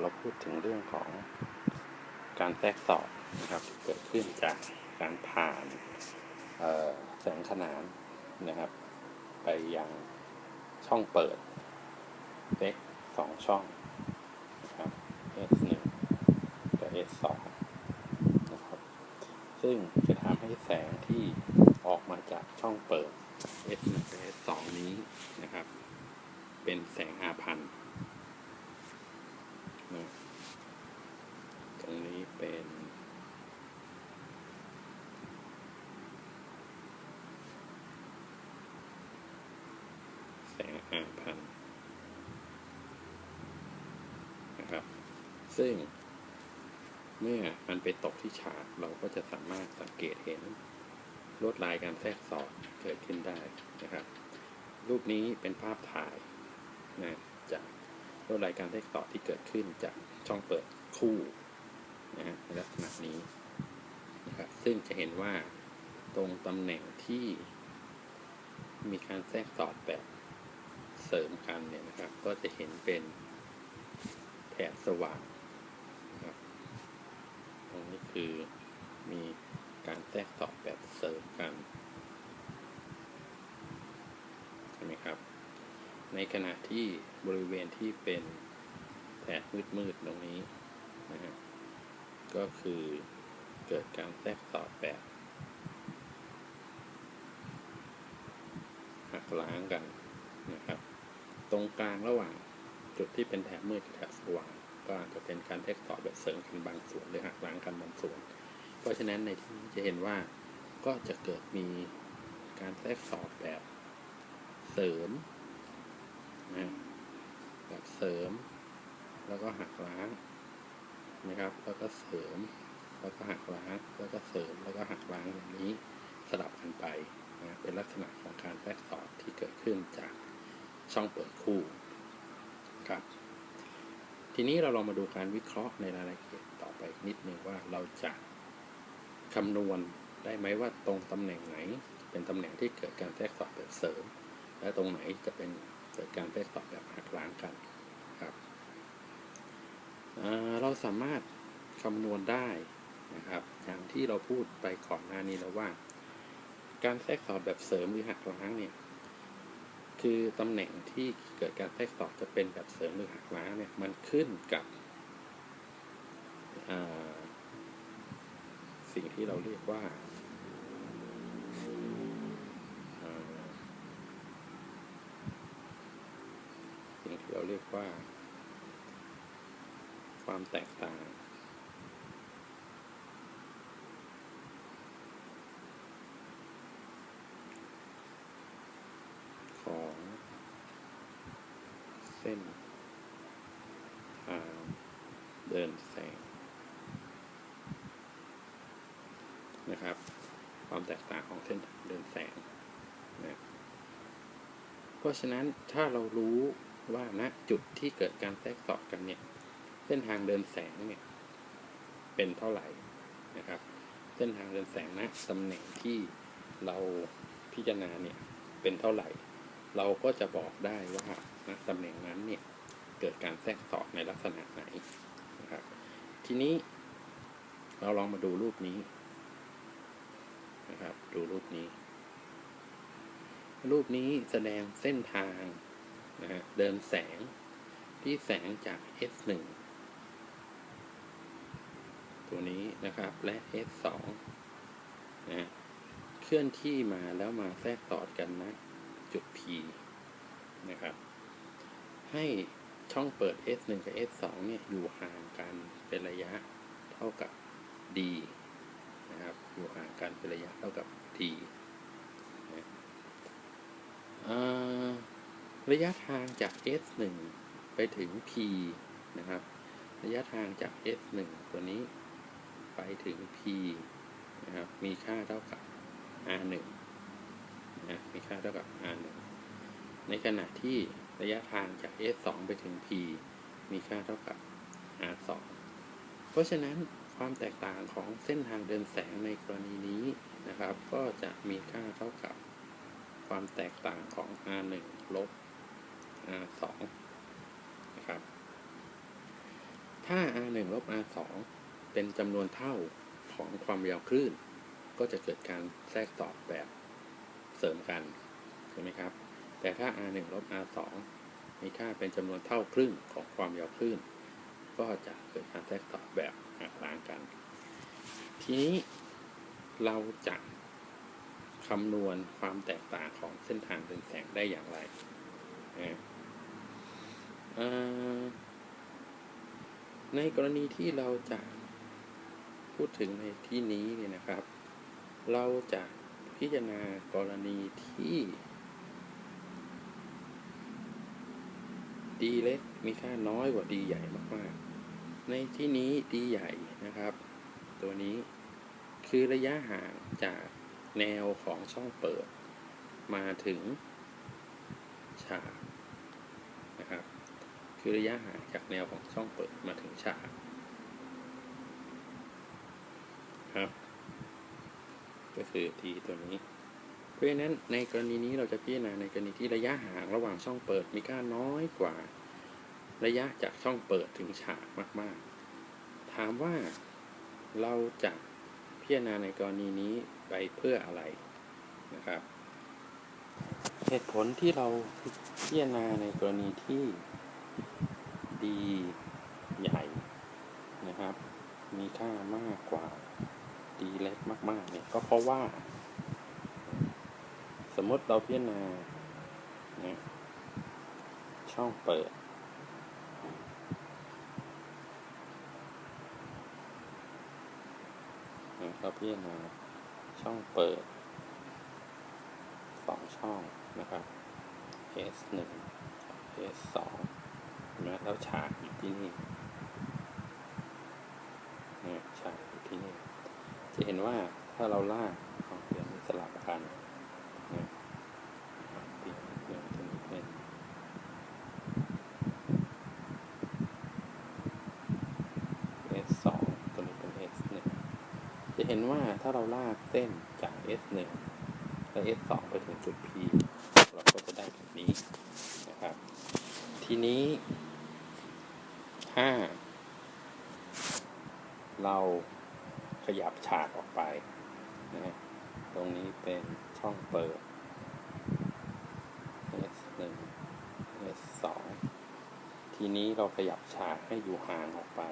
เราพูดถึงเรื่องของการแทรกสอดนะครับที่เกิดขึ้นจากการผ่านแสงขนานนะครับ ไปยังช่องเปิดเล็กสองช่องนะครับ S1 กับ S2 นะครับ ซึ่งจะทำให้แสงที่ออกมาจากช่องเปิด S1 กับ S2 นี้นะครับ เป็นแสงอาพันธ์นะตรงนี้ เป็น แสงอาพันนะครับ ซึ่ง เมื่อมันไปตกที่ฉากเราก็จะสามารถสังเกตเห็นลวดลายการแทรกสอดเกิดขึ้นได้นะครับ รูปนี้เป็นภาพถ่ายนะจากลวดลายการแทรกสอดที่เกิดขึ้นจากช่องเปิดคู่ นะฮะในลักษณะนี้นะครับซึ่งจะเห็นว่าตรงตำแหน่งที่มีการแทรกสอดแบบเสริมกันเนี่ยนะครับ ก็จะเห็นเป็นแถบสว่างนะครับตรงนี้คือมีการแทรกต่อแบบเสริมกันใช่ไหมครับ ในขณะที่บริเวณที่เป็นแถบมืดๆตรงนี้นะฮะ ก็คือเกิดการแทรกต่อแบบหักล้างกันนะครับ ตรงกลางระหว่างจุดที่เป็นแถบมืดกับแถบสว่างก็อาจจะเป็นการแทรกต่อแบบเสริมกันบางส่วนหรือหักล้างกันบางส่วน เพราะฉะนั้นในที่นี้จะเห็นว่าก็จะเกิดมีการแทรกสอดแบบเสริมนะแบบเสริม แล้วก็หักล้าง นะครับ แล้วก็เสริม แล้วก็หักล้าง แล้วก็เสริม แล้วก็หักล้างอย่างนี้สลับกันไปนะเป็นลักษณะของการแทรกสอดที่เกิดขึ้นจากช่องเปิดคู่ครับ ทีนี้เราลองมาดูการวิเคราะห์ในรายละเอียดต่อไปนิดนึงว่าเราจะคำนวณได้ไหมว่าตรงตำแหน่งไหน เป็นตำแหน่งที่เกิดการแทรกสอดแบบเสริม และตรงไหนจะเป็นเกิดการแทรกสอดแบบหักล้างกัน เราสามารถคำนวณได้นะครับอย่างที่เราพูดไปก่อนหน้านี้แล้วว่า การแทรกสอดแบบเสริมหรือหักล้างเนี่ยคือตำแหน่งที่เกิดการแทรกสอดจะเป็นแบบเสริมหรือหักล้างเนี่ยมันขึ้นกับสิ่งที่เราเรียกว่าสิ่งที่เราเรียกว่า ความแตกต่าง ของ เส้นทางเดินแสงนะครับ ความแตกต่างของเส้นทางเดินแสงนะเพราะฉะนั้นถ้าเรารู้ว่าณจุดที่เกิดการแทรกสอดกันเนี่ย เส้นทางเดินแสงเนี่ย เป็นเท่าไหร่นะครับ เส้นทางเดินแสงณตำแหน่งที่เราพิจารณาเนี่ย เป็นเท่าไหร่ เราก็จะบอกได้ว่าณตำแหน่งนั้นเนี่ย เกิดการแทรกสอดในลักษณะไหนนะครับ ทีนี้ เราลองมาดูรูปนี้นะครับ ดูรูปนี้ รูปนี้แสดงเส้นทางนะฮะเดินแสงที่แสงจาก S1 นี้นะครับ และ S2 นะเคลื่อนที่มาแล้วมาแทรกสอดกันนะ จุด P นะครับ ให้ช่องเปิด S1 กับ S2 เนี่ยอยู่ห่างกันเป็นระยะเท่ากับ D นะครับ อยู่ห่างกันเป็นระยะเท่ากับ D นะอ่าระยะทางจาก S1 ไปถึง P นะครับ ระยะทางจาก S1 ตัวนี้ ไปถึง P นะครับมีค่าเท่ากับ R1 นะมีค่าเท่ากับ R1 ในขณะที่ระยะทางจาก S2 ไปถึง P มีค่าเท่ากับ R2 เพราะฉะนั้นความแตกต่างของเส้นทางเดินแสงในกรณีนี้นะครับ ก็จะมีค่าเท่ากับความแตกต่างของ R1 ลบ R2 นะครับ ถ้า r 1ลบ r 2 เป็นจำนวนเท่าของความยาวคลื่น ก็จะเกิดการแทรกสอดแบบเสริมกันใช่ไหมครับ แต่ถ้า r 1ลบ r 2มีค่าเป็นจำนวนเท่าครึ่งของความยาวคลื่น ก็จะเกิดการแทรกสอดแบบหักล้างกัน ทีนี้เราจะคำนวณความแตกต่างของเส้นทางเดินแสงได้อย่างไรในกรณีที่เราจะ พูดถึงในที่นี้เนี่ยนะครับ เราจะพิจารณากรณีที่ดีเล็กมีค่าน้อยกว่าดีใหญ่มากๆ ในที่นี้ดีใหญ่นะครับ ตัวนี้คือระยะห่างจากแนวของช่องเปิด มาถึงฉากนะครับ คือระยะห่างจากแนวของช่องเปิดมาถึงฉาก ครับ ก็คือทีตัวนี้ เพราะฉะนั้นในกรณีนี้เราจะพิจารณาในกรณีที่ระยะห่างระหว่างช่องเปิดมีค่าน้อยกว่า ระยะจากช่องเปิดถึงฉากมาก ๆ ถามว่าเราจะพิจารณาในกรณีนี้ไปเพื่ออะไรนะครับ เหตุผลที่เราพิจารณาในกรณีที่ดีใหญ่นะครับ มีค่ามากกว่า ดีเล็กมาก ๆ เนี่ย ก็เพราะว่า สมมติเราพิจารณาเนี่ยช่องเปิดเนี่ยเราพิจารณาช่องเปิดสองช่องนะครับ S 1 S 2 นะแล้วฉากอยู่ที่นี่ เนี่ยฉากอยู่ที่นี่ จะเห็นว่าถ้าเราลากเอาเดี๋ยวมันสลับกันนะเปลี่ยนเปลี่ยนตัวนี้เป็น S 2ตันี้เป็น S 1จะเห็นว่าถ้าเราลากเส้นจาก S 1 และ S 2 ไปถึงจุด P เราก็จะได้แบบนี้นะครับ ทีนี้ถ้าเรา ขยับฉากออกไปนะฮะตรงนี้เป็นช่องเปิด S 1 S 2 ทีนี้เราขยับฉากให้อยู่ห่างออกไป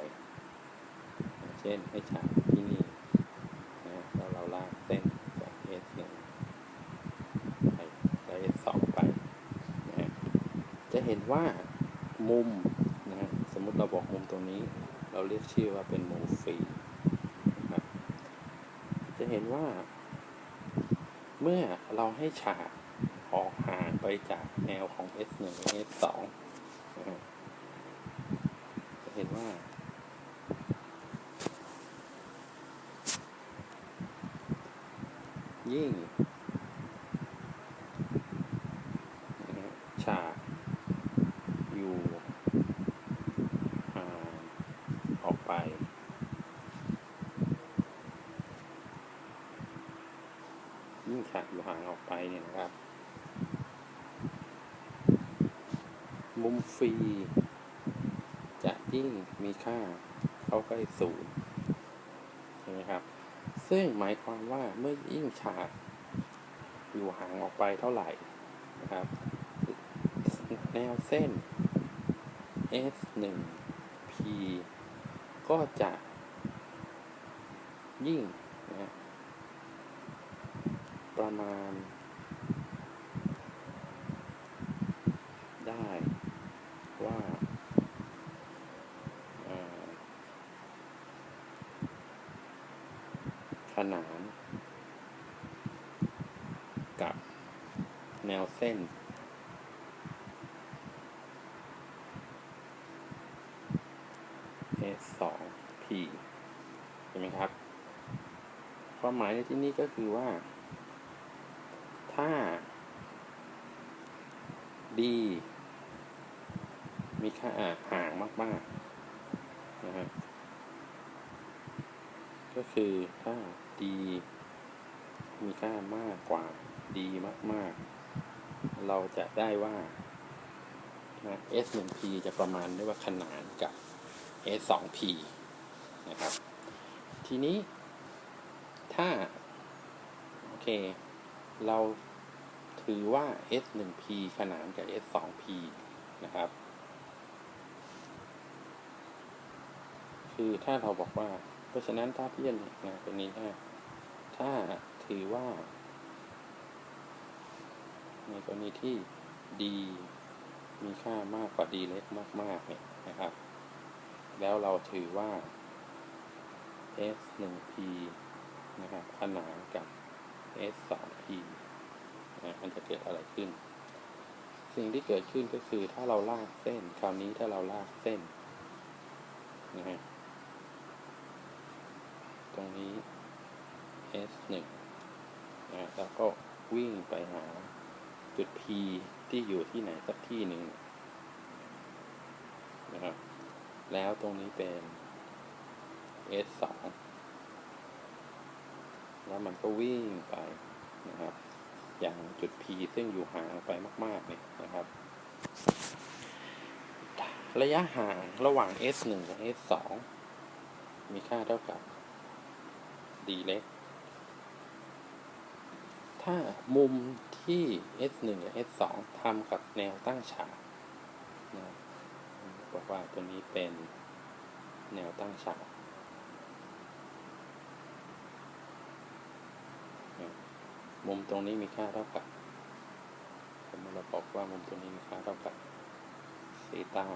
เช่นให้ฉากที่นี่นะแล้วเราลากเส้นจาก S 1 ไปแล้ว S 2 ไปนะฮะจะเห็นว่ามุมนะฮะสมมติเราบอกมุมตรงนี้ เราเรียกชื่อว่าเป็นมุมฟรี จะเห็นว่า เมื่อเราให้ฉากออกห่างไปจากแนวของ S 1 S 2 จะเห็นว่า ยิ่งนะฮะฉากอยู่ห่างออกไป ยิ่งฉากอยู่ห่างออกไปเนี่ยนะครับ มฟรี จะยิ่งมีค่าเข้าใกล้ศูนย์ใช่ไหมครับ ซึ่งหมายความว่าเมื่อยิ่งฉากอยู่ห่างออกไปเท่าไหร่นะครับ แนวเส้น S 1 P ก็จะยิ่งนะประมาณได้ว่าเอ่อข นาน กับแนวเส้น S 2 P เห็นไหมครับ ความหมายในที่นี้ก็คือว่า ถ้า D มีค่าห่างมากๆนะฮะก็คือถ้า D มีค่ามากกว่า D มาก ๆ เราจะได้ว่านะ S 1 P จะประมาณได้ว่าขนานกับ s 2 p นะครับ ทีนี้ ถ้า โอเค เราถือว่า s 1 p ขนานกับ s 2 p นะครับ คือถ้าเราบอกว่า ราะฉะนั้นถ้าเพี้ยนนะตัวนี้ถ้าถ้าถือว่า ในกรณีที่ d มีค่ามากกว่า d เล็กมากๆเนี่ยนะครับ แล้วเราถือว่า s 1 p นะครับขนานกับ s 2 p นะมันจะเกิดอะไรขึ้น สิ่งที่เกิดขึ้นก็คือถ้าเราลากเส้น คราวนี้ถ้าเราลากเส้นนะฮะ ตรงนี้ s 1 นะแล้วก็วิ่งไปหาจุด p ที่อยู่ที่ไหนสักที่หนึ่งนะครับ แล้วตรงนี้เป็น s 2 แล้วมันก็วิ่งไปนะครับ อย่างจุด p ซึ่งอยู่ห่างไปมากๆเนี่ยนะครับ ระยะห่างระหว่าง s 1 กับ s 2 มีค่าเท่ากับ d เล็กถ้ามุมที่ s 1 กับ s 2 ทำกับแนวตั้งฉากนะบอกว่าตัวนี้เป็นแนวตั้งฉากมุมตรงนี้มีค่าเท่ากับสมมติเราบอกว่ามุมตรงนี้มีค่าเท่ากับซีตา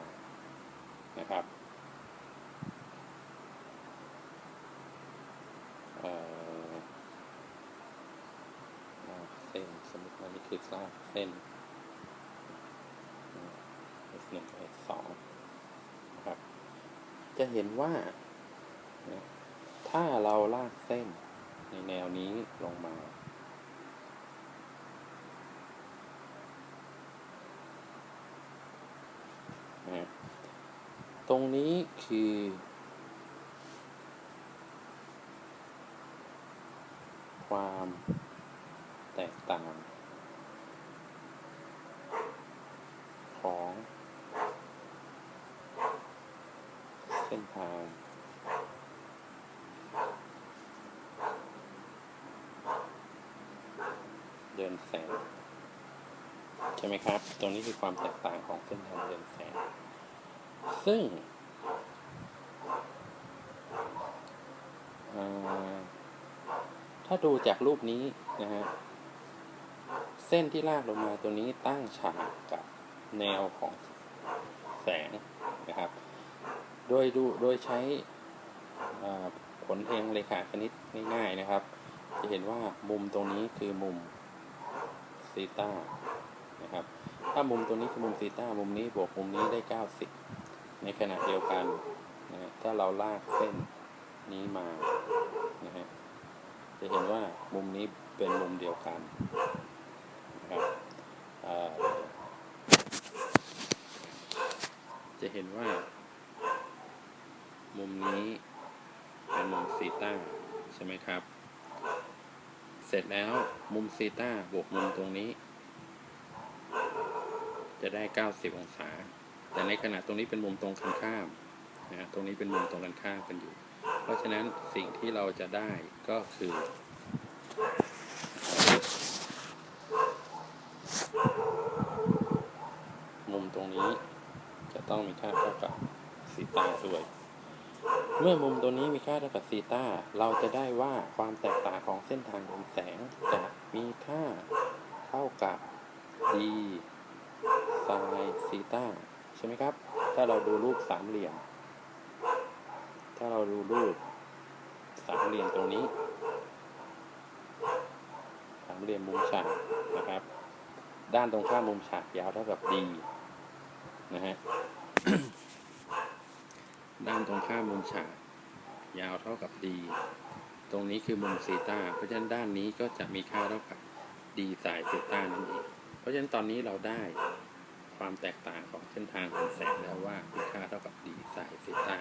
นะครับเอ่อ ลากเส้นส ติว่านี่คือลากเส้น s 1 s 2นะครับ จะเห็นว่า ถ้าเราลากเส้นในแนวนี้ลงมา ตรงนี้คือ ความแตกต่าง ของ เส้นทางเดินแสงใช่ไหมครับ ตรงนี้คือความแตกต่างของเส้นทางเดินแสง ซึ่งถ้าดูจากรูปนี้นะฮะ เส้นที่ลากลงมาตัวนี้ตั้งฉากกับ แนวของแสงนะครับ โดยดูโดยใช้ผลเองเลขาคณิตง่ายๆนะครับ จะเห็นว่ามุมตรงนี้คือมุมซีตานะครับ ถ้ามุมตรงนี้คือมุมซีตามุมนี้บวกมุมนี้ได้ 90 ในขณะเดียวกันนะถ้าเราลากเส้นนี้มานะฮะจะเห็นว่ามุมนี้เป็นมุมเดียวกันนะครับเอ่อ จะเห็นว่า มุมนี้เป็นมุมซีต้าใช่ไหมครับ เสร็จแล้วมุมซีต้าบวกมุมตรงนี้ จะได้ 90 องศา แต่ในขณะตรงนี้เป็นมุมตรงกันข้ามนะตรงนี้เป็นมุมตรงกันข้ามกันอยู่ เพราะฉะนั้นสิ่งที่เราจะได้ก็คือมุมตรงนี้ ต้องมีค่าเท่ากับซีตาด้วย เมื่อมุมตัวนี้มีค่าเท่ากับซีตาเราจะได้ว่าความแตกต่างของเส้นทางของแสงจะมีค่าเท่ากับ d ไซน์ซีตาใช่ไหมครับ ถ้าเราดูรูปสามเหลี่ยม ถ้าเราดูรูปสามเหลี่ยมตรงนี้ สามเหลี่ยมมุมฉากนะครับ ด้านตรงข้ามมุมฉากยาวเท่ากับ d นะฮะ ด้านตรงข้ามมุมฉากยาวเท่ากับ d ตรงนี้คือมุมซีตาเพราะฉะนั้นด้านนี้ก็จะมีค่าเท่ากับ d สายซีตานั่นเอง เพราะฉะนั้นตอนนี้เราได้ความแตกต่างของเส้นทางของแสงแล้วว่ามีค่าเท่ากับ d สายซีตา